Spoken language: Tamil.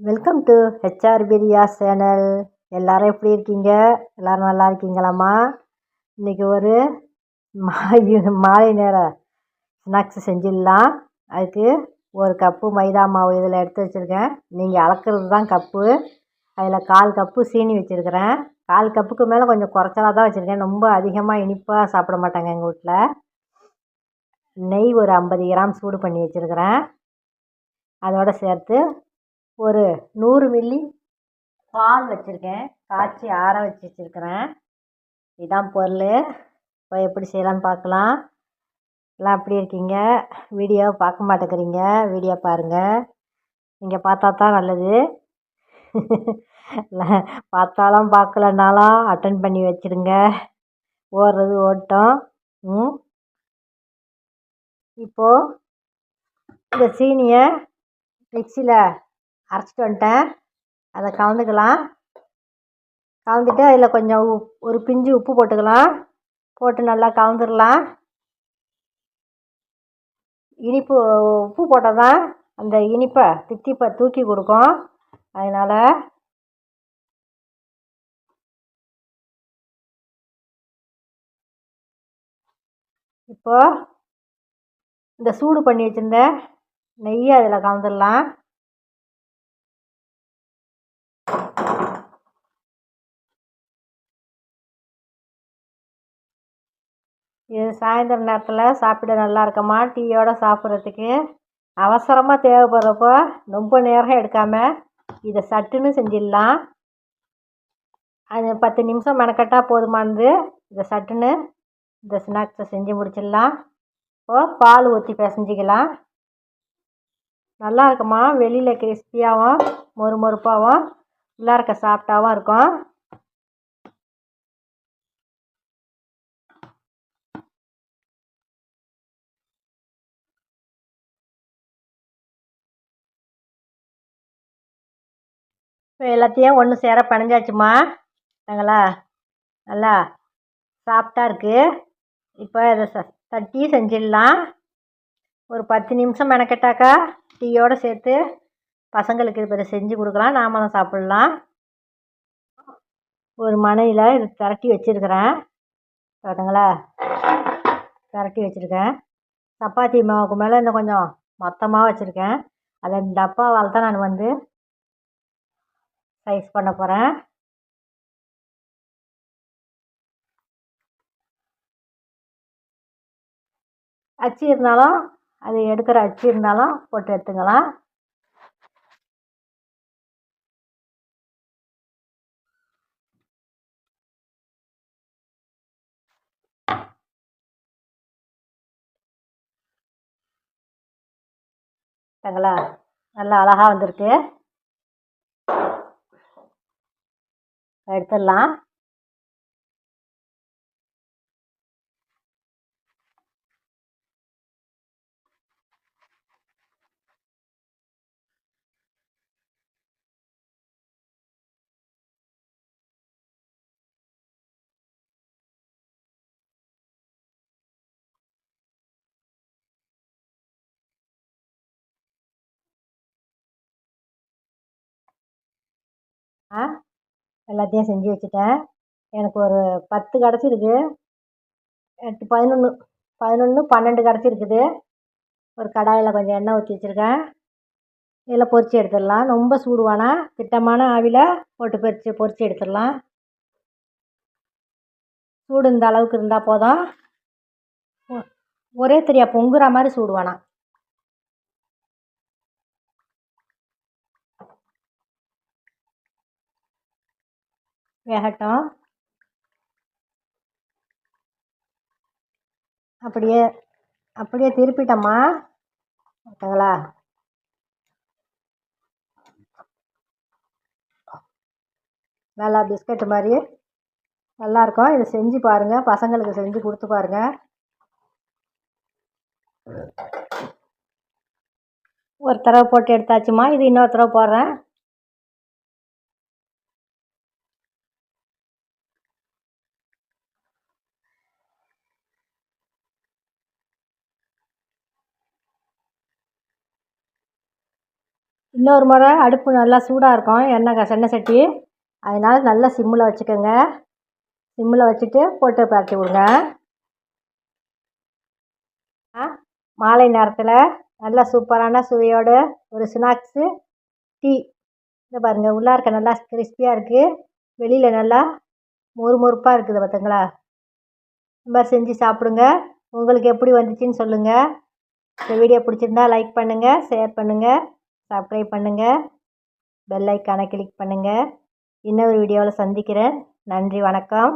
Welcome to HR Priya channel எல்லாரும் எப்படி இருக்கீங்க? எல்லாரும் நல்லா இருக்கீங்களாம்மா? இன்றைக்கி ஒரு மாலை மாலை நேர ஸ்நாக்ஸ் செஞ்சிடலாம். அதுக்கு ஒரு கப்பு மைதா மாவு இதில் எடுத்து வச்சுருக்கேன். நீங்கள் அளக்கிறது தான் கப்பு. அதில் கால் கப்பு சீனி வச்சுருக்கிறேன். கால் கப்புக்கு மேலே கொஞ்சம் குறைச்சலாக தான் வச்சுருக்கேன். ரொம்ப அதிகமாக இனிப்பாக சாப்பிட மாட்டாங்க எங்கள் வீட்டில் நெய் ஒரு ஐம்பது கிராம் சூடு பண்ணி வச்சுருக்கிறேன். அதோடு சேர்த்து ஒரு நூறு மில்லி பால் வச்சுருக்கேன். காய்ச்சி ஆற வச்சு வச்சுருக்கிறேன். இதுதான் பொருள். இப்போ எப்படி செய்யலான்னு பார்க்கலாம். எல்லாம் எப்படி இருக்கீங்க? வீடியோ பார்க்க மாட்டேங்கிறீங்க? வீடியோ பாருங்கள் நீங்கள் பார்த்தா தான் நல்லது. பார்த்தாலும் பார்க்கலனாலும் அட்டன் பண்ணி வச்சுடுங்க. ஓடுறது ஓட்டம். ம். இப்போது இந்த சீனியை மிக்சியில் அரைச்சிட்டு வந்துட்டேன். அதை கலந்துக்கலாம். கலந்துட்டு அதில் கொஞ்சம் உப் ஒரு பிஞ்சு உப்பு போட்டுக்கலாம். போட்டு நல்லா கலந்துடலாம் இனிப்பு உப்பு போட்டால் தான் அந்த இனிப்பை தித்திப்பை தூக்கி கொடுக்கும். அதனால் இப்போது இந்த சூடு பண்ணி வச்சுருந்த நெய்யை அதில் கலந்துடலாம் இது சாயந்தர நேரத்தில் சாப்பிட நல்லா இருக்குமா? டீயோடு சாப்பிட்றதுக்கு அவசரமாக தேவைப்படுறப்போ ரொம்ப நேரம் எடுக்காமல் இதை சட்டுன்னு செஞ்சிடலாம். அது பத்து நிமிஷம் மெனக்கட்டால் போதுமானது. இதை சட்டுன்னு இந்த ஸ்நாக்ஸை செஞ்சு முடிச்சிடலாம். இப்போது பால் ஊற்றி பிசைஞ்சிக்கலாம். நல்லா இருக்குமா? வெளியில் கிறிஸ்பியாகவும் மொறு மொறுப்பாகவும் உள்ளார்க்க சாஃப்டாகவும் இருக்கும். இப்போ எல்லாத்தையும் ஒன்று சேர பிணைஞ்சாச்சுமா? நாங்களா? நல்லா சாஃப்டாக இருக்குது இப்போ இதை ச தட்டி செஞ்சிடலாம். ஒரு பத்து நிமிஷம் மெனக்கெட்டாக்கா டீயோடு சேர்த்து பசங்களுக்கு இப்போ இதை செஞ்சு கொடுக்கலாம். நாமளும் சாப்பிட்லாம். ஒரு மனையில் இது திரட்டி வச்சுருக்கிறேன். பார்த்தங்களா திரட்டி வச்சுருக்கேன். சப்பாத்தி மாவுக்கு மேலே இன்னும் கொஞ்சம் மொத்தமாக வச்சுருக்கேன். அதை டப்பாவால் தான் நான் வந்து சைஸ் பண்ண போகிறேன் அச்சு இருந்தாலும் அது எடுக்கிற அச்சு இருந்தாலும் போட்டு எடுத்துக்கலாம். பார்த்தங்களா நல்லா அழகாக வந்திருக்கு. எடுத்துடலாம். ஆ? எல்லாத்தையும் செஞ்சு வச்சுட்டேன். எனக்கு ஒரு பத்து கிடச்சிருக்கு எட்டு பதினொன்று பதினொன்று பன்னெண்டு கிடச்சிருக்குது ஒரு கடாயில் கொஞ்சம் எண்ணெய் ஊற்றி வச்சுருக்கேன். இதில் பொறிச்சு எடுத்துடலாம். ரொம்ப சூடுவானா திட்டமான ஆவியில் போட்டு பொரித்து பொரித்து எடுத்துடலாம். சூடு இந்த அளவுக்கு இருந்தால் போதும். ஒரே தெரியா பொங்குற மாதிரி சூடுவானா வேகட்டும். அப்படியே அப்படியே திருப்பிட்டோம்மா. ஓகேங்களா நல்லா பிஸ்கட்டு மாதிரி. நல்லாயிருக்கும் இதை செஞ்சு பாருங்கள் பசங்களுக்கு செஞ்சு கொடுத்து பாருங்கள் ஒரு தடவை போட்டு எடுத்தாச்சுமா இது இன்னொரு தடவை போடுறேன். இன்னொரு முறை அடுப்பு நல்லா சூடாக இருக்கும் எண்ணெய் சென்னை சட்டி. அதனால் நல்லா சிம்மில் வச்சுக்கோங்க. சிம்மில் வச்சுட்டு போட்டு பரட்டி விடுங்க. ஆ மாலை நேரத்தில் நல்லா சூப்பரான சுவையோடு ஒரு ஸ்நாக்ஸு டீ. இந்த பாருங்கள் உள்ளே இருக்க நல்லா கிறிஸ்பியாக இருக்குது வெளியில் நல்லா மொறு மொறுப்பாக இருக்குது பார்த்துங்களா இந்த மாதிரி செஞ்சு சாப்பிடுங்க. உங்களுக்கு எப்படி வந்துச்சுன்னு சொல்லுங்கள் இந்த வீடியோ பிடிச்சிருந்தா லைக் பண்ணுங்கள் ஷேர் பண்ணுங்கள் சப்ஸ்கிரைப் பண்ணுங்கள் பெல் ஐக்கானை கிளிக் பண்ணுங்கள் இன்னொரு வீடியோவில் சந்திக்கிறேன். நன்றி வணக்கம்.